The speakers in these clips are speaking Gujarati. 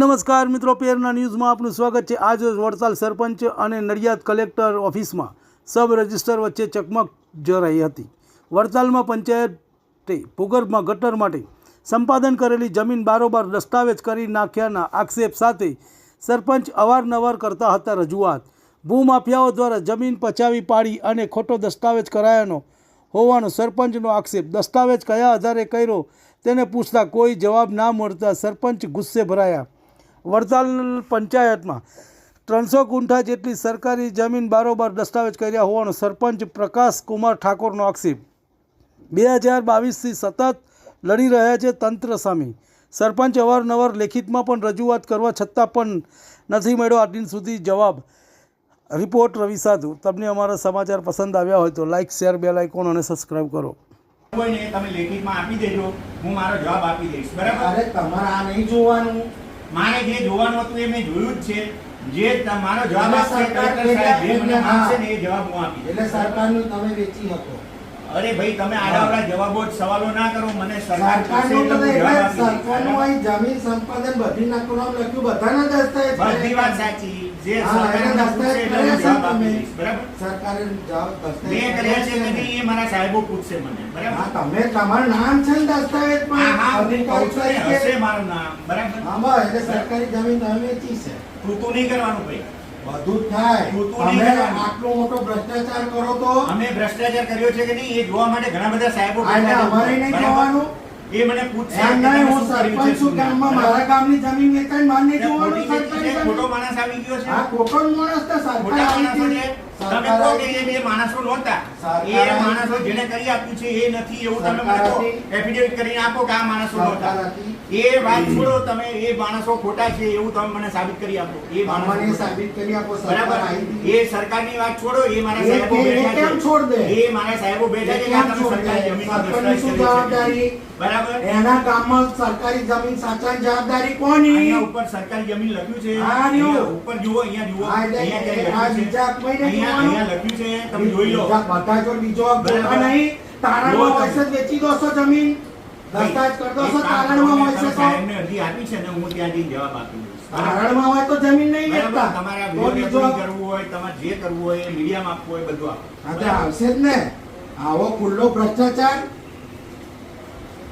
નમસ્કાર મિત્રો, પેરના ન્યૂઝમાં આપનું સ્વાગત છે. આજ વડતાલ સરપંચ અને નડિયાદ કલેક્ટર ઓફિસમાં સબ રજિસ્ટર વચ્ચે ચકમક જરાઈ હતી. વડતાલમાં પંચાયતે ભૂગર્ભમાં ગટર માટે સંપાદન કરેલી જમીન બારોબાર દસ્તાવેજ કરી નાખ્યાના આક્ષેપ સાથે સરપંચ અવારનવાર કરતા હતા રજૂઆત. ભૂમાફિયાઓ દ્વારા જમીન પચાવી પાડી અને ખોટો દસ્તાવેજ કરાયાનો હોવાનો સરપંચનો આક્ષેપ. દસ્તાવેજ કયા આધારે કર્યો તેને પૂછતા કોઈ જવાબ ના મળતા સરપંચ ગુસ્સે ભરાયા. વડતાલ પંચાયતમાં ત્રણસો ગુંઠા જેટલી સરકારી જમીન બારોબાર દસ્તાવેજ કર્યા હોવાનો સરપંચ પ્રકાશ કુમાર ઠાકોરનો આક્ષેપ. બે હજાર બાવીસથી સતત લડી રહ્યા છે તંત્ર સામે. સરપંચ અવારનવાર લેખિતમાં પણ રજૂઆત કરવા છતાં પણ નથી મળ્યો. આજ દિન સુધી જવાબ. રિપોર્ટ રવિ સાધુ. તમને અમારા સમાચાર પસંદ આવ્યા હોય તો લાઇક શેર બેલ આઇકોન અને સબસ્ક્રાઇબ કરો. તમે લેખિતમાં આપી દેજો. હું મારો જવાબ આપી દઈશ. બરાબર? તમારે આ નહીં જોવાનું. મારે જે જોવાનું હતું એ મેં જોયું જ છે. જે મારો જવાબ આપશે સરકાર કલેક્ટર સાહેબ જે મને એટલે ને એ જવાબ હું આપી એટલે સરકારનું તમે વેચી હતો અરે ભાઈ તમે આડાવડા જવાબો જ સવાલો ના કરો મને સરકાર સરકારનું અહીં જમીન સંપાદન બધી નાખવાનું લખ્યું બધાના દસ્તાવેજ બધી વાત સાચી. જે સરકાર પૂછશે એટલે સરકારે મેં કર્યા છે નહીં એ મારા સાહેબો પૂછશે મને બરાબર? તમે તમારું નામ છે ને દસ્તાવેજ હા હા હું કહું અધિકારી છું ને, તરીકે. હશે મારું નામ બરાબર? હા એટલે સરકારી જમીન તમે છે. તું નહીં કરવાનું ભાઈ. બધું થાય. તમે આટલો મોટો ભ્રષ્ટાચાર કરો તો? અમે ભ્રષ્ટાચાર કર્યો છે કે નહીં એ જોવા માટે ઘણા બધા સાહેબો. અમારે નહીં? જોવાનું. એ મને પૂછશે એમ નહીં હું સરપંચ છું. ગામમાં મારા ગામની જમીન વેચાઈ માર નહીં એટલે જોવાનું જમીન. ખોટો માણસ આવી ગયો છે આ ખોટો માણસ તો સરપંચ આવી ગયો છે તમે કહો કે એ બે માણસો નહોતા. એ માણસો જેને કરી આપ્યું છે એ નથી એવું તમે મને કહો. એફિડેવિટ કરીને આપો કે આ માણસો નહોતા. એ વાત છોડો તમે એ માણસો ખોટા છે એવું તમે મને સાબિત કરી આપો. એ માણસો સાબિત કરી આપો બરાબર? એ સરકારની વાત છોડો એ મારા સાહેબો બેઠા કેમ છોડ દે? એ મારા સાહેબો બેઠા છે કે તમે સરકારી જમીન શું જવાબદારી? બરાબર? એના કામમાં સરકારી જમીન સાચા જવાબદારી કોની? અહીંયા ઉપર સરકારી જમીન લખ્યું છે. હા, ઉપર જુઓ અહીંયા જુઓ. અહીંયા આ બીજા કોઈ જોવાનું? અહીંયા લખ્યું છે તમે જોઈ લો. બીજા બીજો બરાબર. નહીં તારણમાં હોય વેચી દો છો જમીન. દસ્તાવેજ કરી દો છો એક કામ કરો, તારણમાં હોય છે સાહેબને અરજી આપી છે ને હું ત્યાંથી જવાબ આપી બરાબર? હોય તો જમીન નહીં બરાબર? તમારે કરવું હોય તમારે જે કરવું હોય એ મીડિયામાં આપવું હોય બધું આપો. હા આવશે જ ને. આવો ખુલ્લો ભ્રષ્ટાચાર.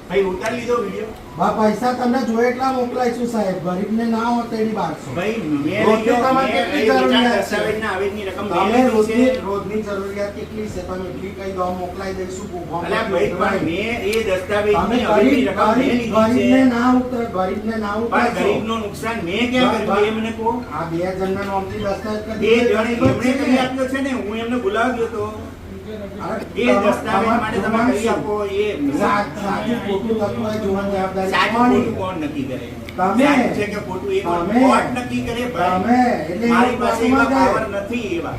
ભાઈ ઉતારી લીધો વિડિયો બા પૈસા તમને જોઈએ એટલા મોકલાઈશું સાહેબ. ગરીબને ના હોત એની બારસો ભાઈ મે રોજની કેટલી જરૂરિયાત છે? દસ્તાવેજના આવેદની રકમ તમે રોજની રોજની જરૂરિયાત કેટલી છે? તમે એટલી કઈ દો મોકલાઈ દઈશું ભૂખો અલા ભાઈ પણ મેં એ દસ્તાવેજની આવેદની ગરીબ રકમ મે ગરીબ છે. ગરીબને ના ઉતર ગરીબને ના પણ ઉતરશો. ગરીબનું નુકસાન મેં ક્યાં કર્યું? એ મને કહો. આ બે જણના નામથી દસ્તાવેજ કરી બે જણ જણે એમણે કરી ને. આપ્યો છે ને હું એમને બોલાવ્યો તો. એ દસ્તાવેજ માટે તમે કરી આપો એ સાચું ખોટું થતું હોય જોવાની જવાબદારી સાચું કોણ નક્કી કરે તમે. છે કે ખોટું એ કોણ? તમે. નક્કી કરે તમે એટલે મારી પાસે એવા પાવર નથી એવા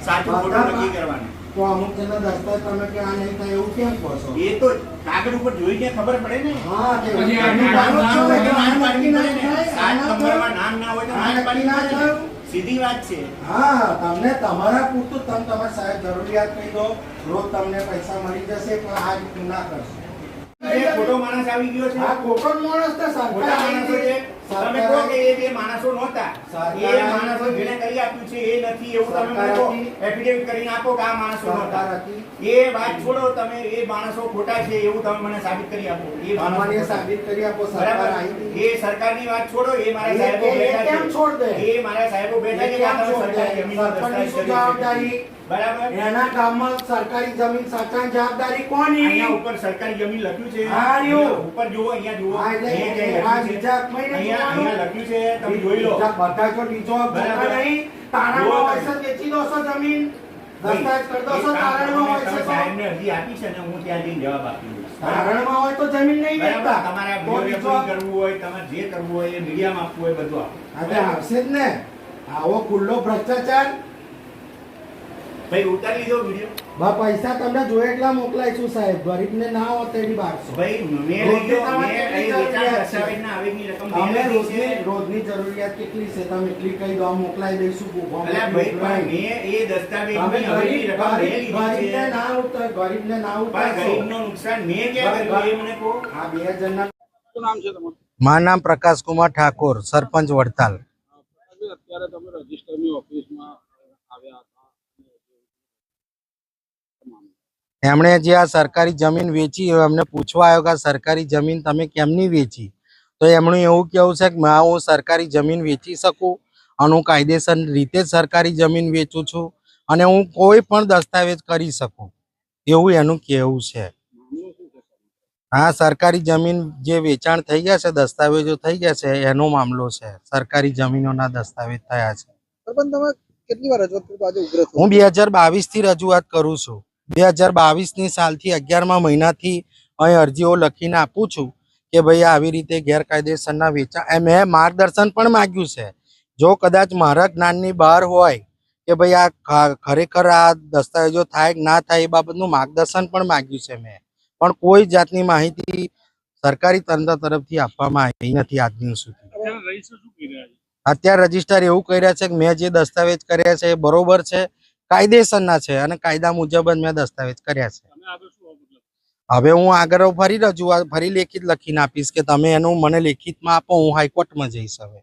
સાચું ખોટું નક્કી પા- તો અમુક જણના દસ્તાવેજ તમે કે આ નહીં થાય એવું કેમ કહો છો એ તો કાગળ ઉપર જોઈને ખબર પડે ને હા નામ નામ ના હોય તો નામ નામ નક્કી પાડવી ના પડે ને. થાય, સાત નંબરમાં નામ ના હોય તો નામ નક્કી ના પડે ને. થયું. સીધી વાત છે. હા તમને તમારા પૂરતું તમે તમારા સાહેબ જરૂરિયાત કહી દો રોજ તમને પૈસા મળી જશે પણ આ રીતનું ના કરશો. ખોટો માણસ આવી ગયો છે. આ ખોટો માણસ તો સરકાર તમે કહો કે એ બે માણસો નહોતા. એ માણસો જેને કરી આપ્યું છે એ નથી એવું તમે કહો એફિડેવિટ કરીને આપો કે આ માણસો નહોતા. એ વાત છોડો તમે એ માણસો ખોટા છે એવું તમે મને સાબિત કરી આપો. એ માણસો સાબિત કરી આપો સરકાર એ સરકારની વાત છોડો એ મારા સાહેબો બેઠા કેમ છોડ દે? એ મારા સાહેબો બેઠા કે આ તમે સરકારી જમીનનો શું જવાબદારી? બરાબર? એના સરકારી જમીન જવાબદારી કોની? અહીંયા ઉપર સરકારી જમીન લખ્યું છે. હા, ઉપર જુઓ અહીંયા જુઓ. અહીંયા અહીંયા લખ્યું છે તમે જોઈ લો. બધા જો નહીં. વેચી દો છો જમીન. દસ્તાવેજ કરી દો છો સાહેબને અરજી આપી છે ને હું ત્યાં જઈને જવાબ આપી દઉં? તારણમાં હોય તો જમીન નહીં વેચતા. તમારે કરવું હોય તમારે જે કરવું હોય એ મીડિયામાં આપવું હોય બધું તે આવશે જ ને. આવો ખુલ્લો ભ્રષ્ટાચાર. ભાઈ ઉતારી લીધો વિડિયો બા પૈસા તમને જોઈએ એટલા મોકલાઈશું સાહેબ. ગરીબને ના હોય એની બારસો. ભાઈ મે લઈ ગયો મે વેચાણ? રકમ અમે રોજની રોજની જરૂરિયાત કેટલી છે? તમે એટલી કહી દો મોકલાઈ દઈશું ભૂખો એટલે ભાઈ પણ મે એ દસ્તાવેજની ગરીબ રકમ મેં લીધી ગરીબને છે ના ઉતર ગરીબને ના પણ ઉતરશો. ગરીબનું નુકસાન મે ક્યાં કર્યું એ મને કહો? આ બે જણના શું નામ છે તમારું? મારું નામ પ્રકાશ કુમાર ઠાકોર સરપંચ વડતાલ. અત્યારે તમે રજિસ્ટરની ઓફિસમાં આવ્યા હતા. એમણે જે આ સરકારી જમીન વેચી એમને પૂછવા આવ્યો કે સરકારી જમીન તમે કેમની વેચી? તો એમનું એવું કેવું છે કે માં હું સરકારી જમીન વેચી શકું અને હું કાયદેસર રીતે સરકારી જમીન વેચું છું અને હું કોઈ પણ દસ્તાવેજ કરી શકું. એવું એનું કહેવું છે. હા સરકારી જમીન જે વેચાણ થઈ ગયા છે દસ્તાવેજો થઈ ગયા છે એનો મામલો છે. સરકારી જમીનોના દસ્તાવેજ થયા છે. તમે કેટલી વાર રજૂઆત હું બે હજાર બાવીસથી રજૂઆત કરું છું. બે હજાર બાવીસની સાલથી અગિયારમાં મહિનાથી અહીં અરજીઓ લખીને આપું છું કે ભાઈ આવી રીતે ગેરકાયદેસરના વેચાણ મેં માર્ગદર્શન પણ માંગ્યું છે. જો કદાચ મારા જ્ઞાનની બહાર હોય કે ભાઈ આ ખરેખર આ દસ્તાવેજો થાય કે ના થાય એ બાબતનું માર્ગદર્શન પણ માગ્યું છે મેં. પણ કોઈ જાતની માહિતી સરકારી તંત્ર તરફથી આપવામાં આવી નથી આજ દિન સુધી. અત્યારે રજિસ્ટર એવું કહી રહ્યા છે કે મેં જે દસ્તાવેજ કર્યા છે એ બરોબર છે. કાયદેસરના છે અને કાયદા મુજબ જ મેં દસ્તાવેજ કર્યા છે. હવે હું આગળ ફરી રજૂઆત, ફરી લેખિત લખીને આપીશ કે તમે એનું મને લેખિતમાં આપો, હું હાઈકોર્ટમાં જઈશ હવે.